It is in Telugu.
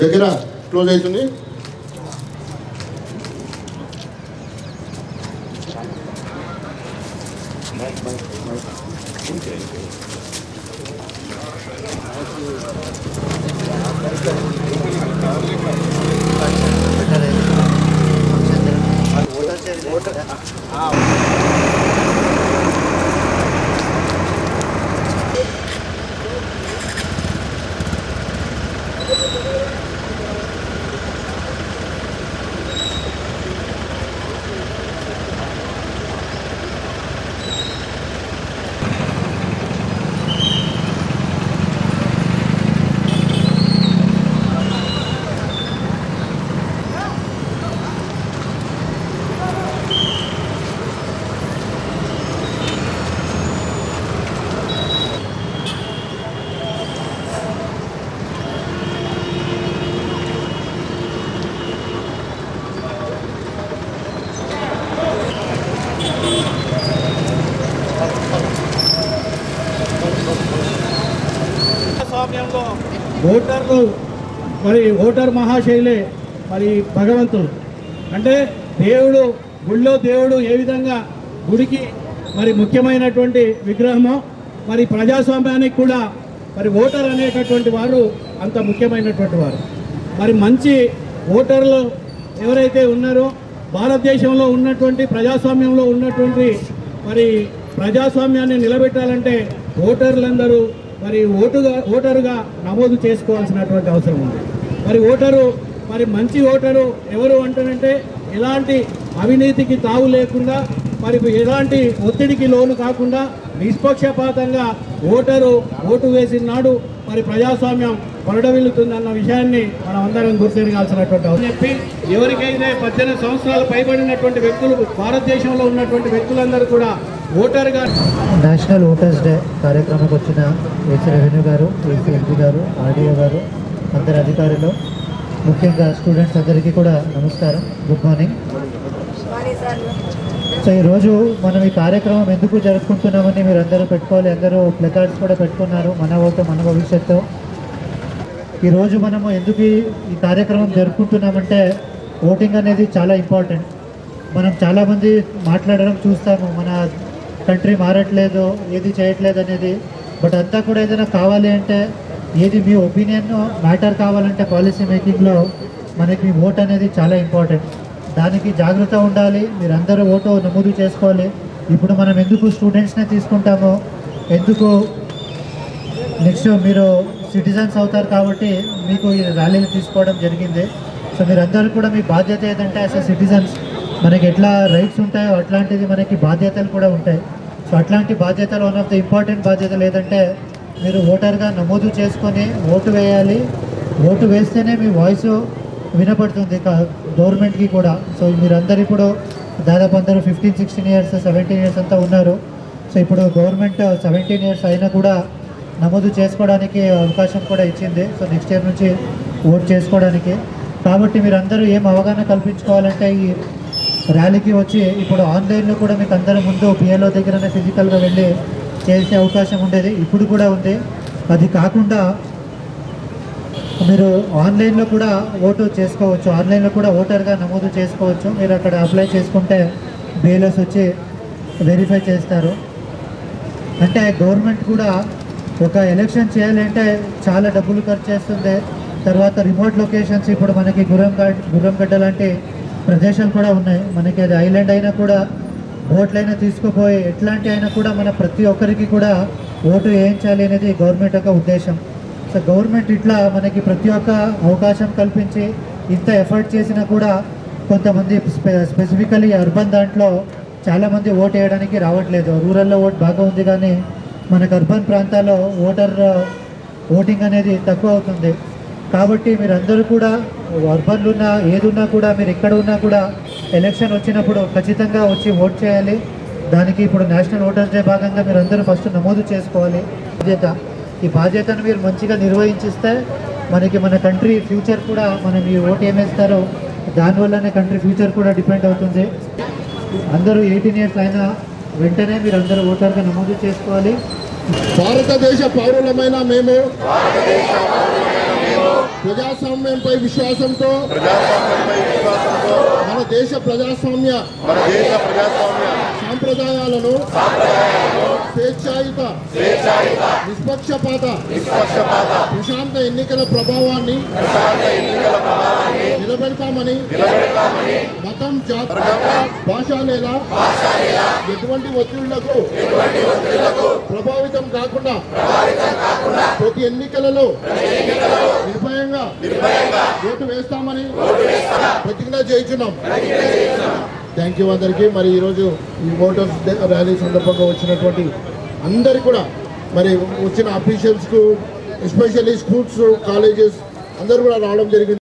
దగ్గర క్లోజ్ అవుతుంది స్వామ్యంలో ఓటర్లు మరి ఓటర్ మహాశైలే మరి భగవంతుడు. అంటే దేవుడు గుళ్ళో దేవుడు ఏ విధంగా గుడికి మరి ముఖ్యమైనటువంటి విగ్రహమో మరి ప్రజాస్వామ్యానికి కూడా మరి ఓటర్ అనేటటువంటి వారు అంత ముఖ్యమైనటువంటి వారు. మరి మంచి ఓటర్లు ఎవరైతే ఉన్నారో భారతదేశంలో ఉన్నటువంటి ప్రజాస్వామ్యంలో ఉన్నటువంటి మరి ప్రజాస్వామ్యాన్ని నిలబెట్టాలంటే ఓటర్లందరూ మరి ఓటుగా ఓటరుగా నమోదు చేసుకోవాల్సినటువంటి అవసరం ఉంది. మరి ఓటరు మరి మంచి ఓటరు ఎవరు అంటారంటే ఎలాంటి అవినీతికి తావు లేకుండా మరి ఎలాంటి ఒత్తిడికి లోను కాకుండా నిష్పక్షపాతంగా ఓటరు ఓటు వేసిన నాడు మరి ప్రజాస్వామ్యం కొరడవిల్లుతుందన్న విషయాన్ని మనం అందరం గుర్తించాల్సినటువంటి అవసరం. చెప్పి ఎవరికైతే పద్దెనిమిది సంవత్సరాలు పైబడినటువంటి వ్యక్తులు భారతదేశంలో ఉన్నటువంటి వ్యక్తులందరూ కూడా ఓటర్గా నేషనల్ ఓటర్స్ డే కార్యక్రమంకి వచ్చిన ఏసీ రెవెన్యూ గారు ఏసీ ఎంపీ గారు ఆర్డీఓ గారు అందరి అధికారులు ముఖ్యంగా స్టూడెంట్స్ అందరికీ కూడా నమస్కారం. గుడ్ మార్నింగ్ సో ఈరోజు మనం ఈ కార్యక్రమం ఎందుకు జరుపుకుంటున్నామని మీరు అందరూ పెట్టుకోవాలి. అందరూ ప్లకార్డ్స్ కూడా పెట్టుకున్నారు. మన ఓటు మన భవిష్యత్తు. ఈరోజు మనము ఎందుకు ఈ- ఈ కార్యక్రమం జరుపుకుంటున్నామంటే ఓటింగ్ అనేది చాలా ఇంపార్టెంట్. మనం చాలామంది మాట్లాడడం చూస్తాము. మన కంట్రీ మారట్లేదు ఏది చేయట్లేదు అనేది. బట్ అంతా కూడా ఏదైనా కావాలి అంటే ఏది మీ ఒపీనియన్ మ్యాటర్ కావాలంటే పాలసీ మేకింగ్లో మనకి మీ ఓట్ అనేది చాలా ఇంపార్టెంట్. దానికి జాగ్రత్త ఉండాలి మీరందరూ ఓటు నమోదు చేసుకోవాలి. ఇప్పుడు మనం ఎందుకు స్టూడెంట్స్నే తీసుకుంటామో ఎందుకు నెక్స్ట్ మీరు సిటిజన్స్ అవుతారు కాబట్టి మీకు ఈ ర్యాలీలు తీసుకోవడం జరిగింది. సో మీరందరూ కూడా మీ బాధ్యత ఏదంటే యాజ్ అ సిటిజన్స్ మనకి ఎట్లా రైట్స్ ఉంటాయో అట్లాంటిది మనకి బాధ్యతలు కూడా ఉంటాయి. సో అట్లాంటి బాధ్యతలు వన్ ఆఫ్ ద ఇంపార్టెంట్ బాధ్యతలు ఏదంటే మీరు ఓటర్గా నమోదు చేసుకొని ఓటు వేయాలి. ఓటు వేస్తేనే మీ వాయిస్ వినపడుతుంది గవర్నమెంట్కి కూడా. సో మీరందరూ ఇప్పుడు దాదాపు అందరూ fifteen sixteen years seventeen years అంతా ఉన్నారు. సో ఇప్పుడు గవర్నమెంట్ సెవెంటీన్ ఇయర్స్ అయినా కూడా నమోదు చేసుకోవడానికి అవకాశం కూడా ఇచ్చింది. సో నెక్స్ట్ ఇయర్ నుంచి ఓట్ చేసుకోవడానికి. కాబట్టి మీరు అందరూ ఏం అవగాహన కల్పించుకోవాలంటే ఈ ర్యాలీకి వచ్చి ఇప్పుడు ఆన్లైన్లో కూడా మీకు అందరి ముందు పిఎల్ఓ దగ్గరనే ఫిజికల్గా వెళ్ళి చేసే అవకాశం ఉండేది. ఇప్పుడు కూడా ఉంది. అది కాకుండా మీరు ఆన్లైన్లో కూడా ఓటు చేసుకోవచ్చు. ఆన్లైన్లో కూడా ఓటర్గా నమోదు చేసుకోవచ్చు. మీరు అక్కడ అప్లై చేసుకుంటే బిఎల్ఎస్ వచ్చి వెరిఫై చేస్తారు. అంటే గవర్నమెంట్ కూడా ఒక ఎలక్షన్ చేయాలంటే చాలా డబ్బులు ఖర్చు చేస్తుంది. తర్వాత రిమోట్ లొకేషన్స్ ఇప్పుడు మనకి గుర్రంగడ్ గుర్రంగడ్డ లాంటి ప్రదేశాలు కూడా ఉన్నాయి. మనకి అది ఐలాండ్ అయినా కూడా బోట్లైనా తీసుకుపోయి ఎట్లాంటి అయినా కూడా మన ప్రతి ఒక్కరికి కూడా ఓటు వేయించాలి అనేది గవర్నమెంట్ యొక్క ఉద్దేశం. సో గవర్నమెంట్ ఇట్లా మనకి ప్రతి ఒక్క అవకాశం కల్పించి ఇంత ఎఫర్ట్ చేసినా కూడా కొంతమంది స్పె స్పెసిఫికలీ అర్బన్ దాంట్లో చాలామంది ఓట్ వేయడానికి రావట్లేదు. రూరల్లో ఓట్ బాగా ఉంది కానీ మనకు అర్బన్ ప్రాంతాల్లో ఓటర్ ఓటింగ్ అనేది తక్కువ అవుతుంది. కాబట్టి మీరందరూ కూడా అర్బన్లు ఉన్నా ఏది ఉన్నా కూడా మీరు ఎక్కడ ఉన్నా కూడా ఎలక్షన్ వచ్చినప్పుడు ఖచ్చితంగా వచ్చి ఓట్ చేయాలి. దానికి ఇప్పుడు నేషనల్ ఓటర్స్ డే భాగంగా మీరు అందరూ ఫస్ట్ నమోదు చేసుకోవాలి. బాధ్యత. ఈ బాధ్యతను మీరు మంచిగా నిర్వహించిస్తే మనకి మన కంట్రీ ఫ్యూచర్ కూడా మనం ఈ ఓటు ఏమేస్తారో దానివల్లనే కంట్రీ ఫ్యూచర్ కూడా డిపెండ్ అవుతుంది. అందరూ ఎయిటీన్ ఇయర్స్ అయినా వెంటనే మీరు అందరూ ఓటర్గా నమోదు చేసుకోవాలి. భారతదేశ పౌరులమైన మేము ప్రజాస్వామ్యంపై విశ్వాసంతో ప్రజాస్వామ్యంపై విశ్వాసంతో మన దేశ ప్రజాస్వామ్య మన దేశ ప్రజాస్వామ్య సాంప్రదాయాలను స్వేచ్ఛాయుత నిష్పక్షపాత నిష్పక్షపాత ప్రశాంత ఎన్నికల ప్రభావాన్ని నిలబెడతామని మతం జాతి భాష లేదా ఎటువంటి ఒత్తిళ్ళకు ప్రభావితం కాకుండా ప్రతి ఎన్నికలలో ఓటు వేస్తామని ప్రతిజ్ఞ చేయించున్నాం థ్యాంక్ యూ అందరికీ. మరి ఈరోజు ఈ ఓటర్స్ ర్యాలీ సందర్భంగా వచ్చినటువంటి అందరికీ కూడా మరి వచ్చిన అఫీషియల్స్కు ఎస్పెషల్లీ స్కూల్స్ కాలేజెస్ అందరూ కూడా రావడం జరిగింది.